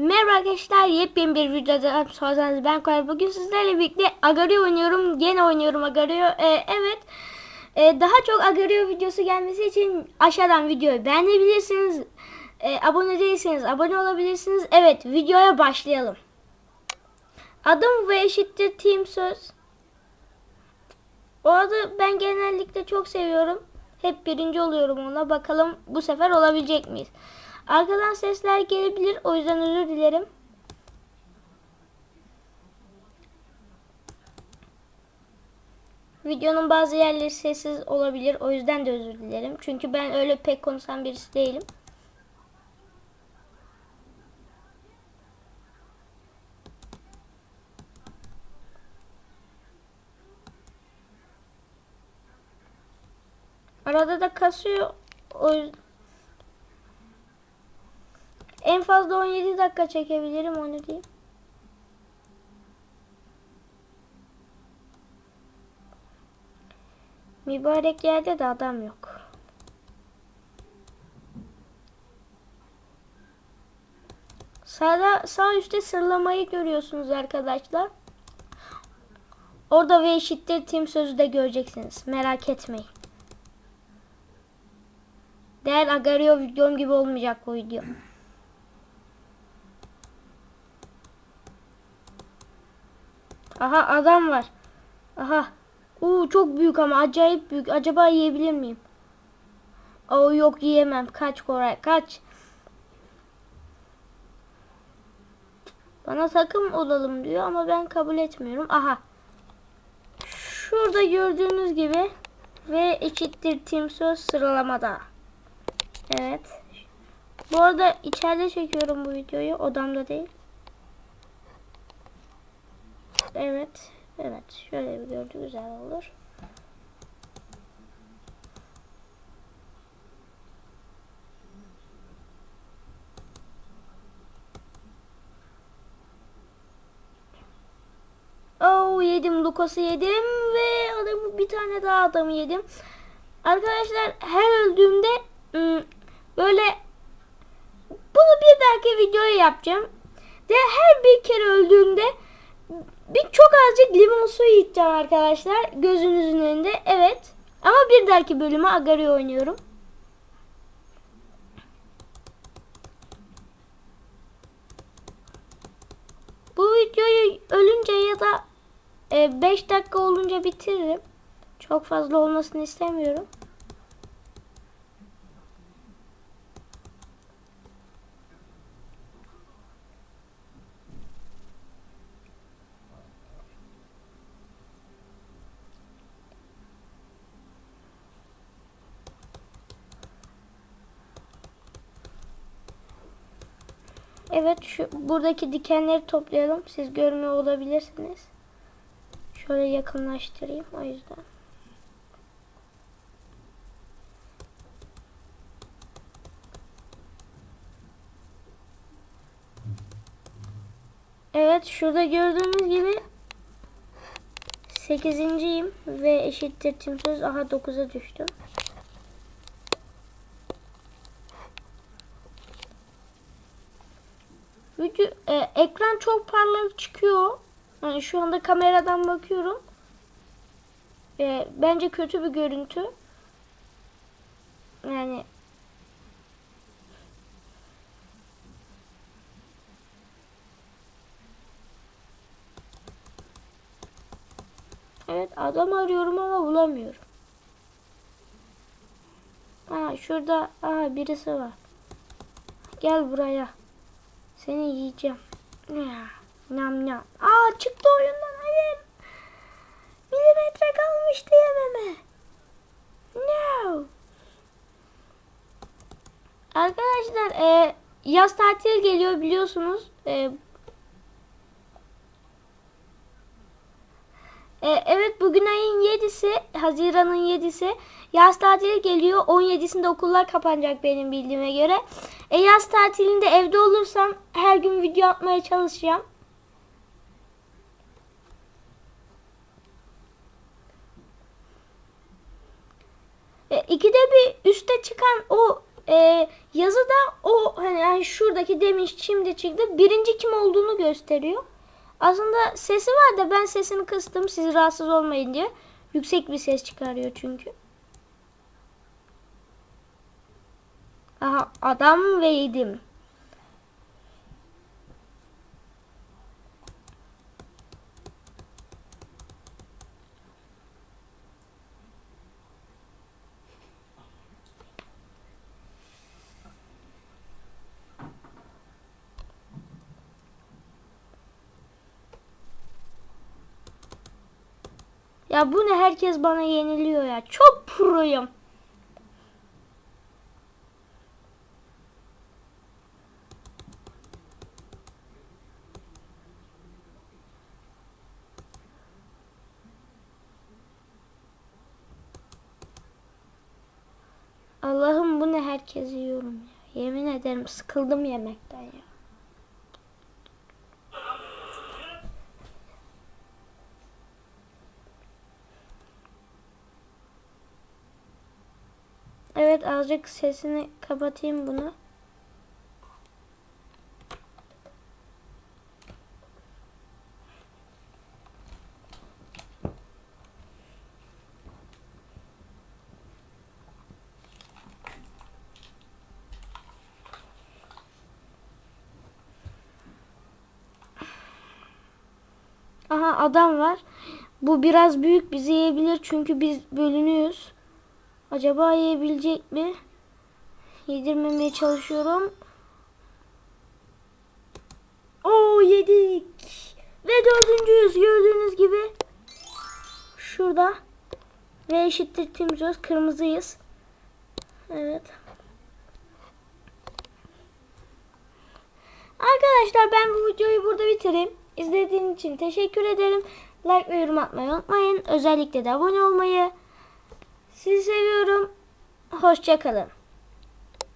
Merhaba arkadaşlar yepyeni bir videoda sorsanız ben Koray. Bugün sizlerle birlikte Agario oynuyorum. Gene oynuyorum Agario. Ee, evet. Ee, daha çok Agario videosu gelmesi için aşağıdan videoyu beğenebilirsiniz. Ee, abone değilseniz abone olabilirsiniz. Evet videoya başlayalım. Adım ve eşittir Team Söz. O adı ben genellikle çok seviyorum. Hep birinci oluyorum ona. Bakalım bu sefer olabilecek miyiz? Arkadan sesler gelebilir. O yüzden özür dilerim. Videonun bazı yerleri sessiz olabilir. O yüzden de özür dilerim. Çünkü ben öyle pek konuşan birisi değilim. Arada da kasıyor. O yüzden en fazla 17 dakika çekebilirim onu diyeyim. Mübarek yerde de adam yok. Sağda, sağ üstte sıralamayı görüyorsunuz arkadaşlar. Orada ve eşittir tim sözü de göreceksiniz. Merak etmeyin. Değer Agario videom gibi olmayacak bu video. Aha adam var. Aha. Uuu çok büyük ama acayip büyük. Acaba yiyebilir miyim? Oo yok yiyemem. Kaç Koray kaç. Bana takım olalım diyor ama ben kabul etmiyorum. Aha. Şurada gördüğünüz gibi ve eşittir tim söz sıralamada. Evet. Bu arada içeride çekiyorum bu videoyu. Odamda değil. Evet. Evet. Şöyle bir gördü güzel olur. Oh yedim Lucas'ı yedim ve adamı bir tane daha adamı yedim. Arkadaşlar her öldüğümde böyle bunu bir dahaki videoya yapacağım. De her bir kere öldüğümde bir çok azıcık limon suyu içeceğim arkadaşlar. Gözünüzün önünde. Evet. Ama bir dahaki bölüme Agario oynuyorum. Bu videoyu ölünce ya da 5 dakika olunca bitiririm. Çok fazla olmasını istemiyorum. Evet şu buradaki dikenleri toplayalım. Siz görmüyor olabilirsiniz. Şöyle yakınlaştırayım o yüzden. Evet şurada gördüğünüz gibi 8.yim ve eşittir tüm söz aha 9'a düştüm. Video, e, ekran çok parlak çıkıyor. Yani şu anda kameradan bakıyorum. E, bence kötü bir görüntü. Yani Evet adam arıyorum ama bulamıyorum. Aa şurada aa birisi var. Gel buraya. Seni yiyeceğim. Nam nam. Aa çıktı oyundan hayır. Milimetre kalmıştı yememe. No. Arkadaşlar e, yaz tatil geliyor biliyorsunuz. E, e, evet bugün ayın 7'si Haziran'ın 7'si yaz tatili geliyor. 17'sinde okullar kapanacak benim bildiğime göre. E, yaz tatilinde evde olursam her gün video atmaya çalışacağım. E, ikide bir üste çıkan o e, yazıda o hani yani şuradaki demiş şimdi çıktı. Birinci kim olduğunu gösteriyor. Aslında sesi var da ben sesini kıstım siz rahatsız olmayın diye. Yüksek bir ses çıkarıyor çünkü. Aha adam ve yedim. Ya bu ne herkes bana yeniliyor ya. Çok proyum. Allah'ım bu ne herkes yiyorum ya. Yemin ederim sıkıldım yemekten ya. Evet azıcık sesini kapatayım bunu. Aha adam var. Bu biraz büyük bizi yiyebilir çünkü biz bölünüyoruz. Acaba yiyebilecek mi? Yedirmemeye çalışıyorum. Oo yedik. Ve dördüncüyüz gördüğünüz gibi. Şurada. Ve eşittir Timsöz. Kırmızıyız. Evet. Arkadaşlar ben bu videoyu burada bitireyim. İzlediğiniz için teşekkür ederim. Like ve yorum atmayı unutmayın. Özellikle de abone olmayı. Sizi seviyorum. Hoşçakalın.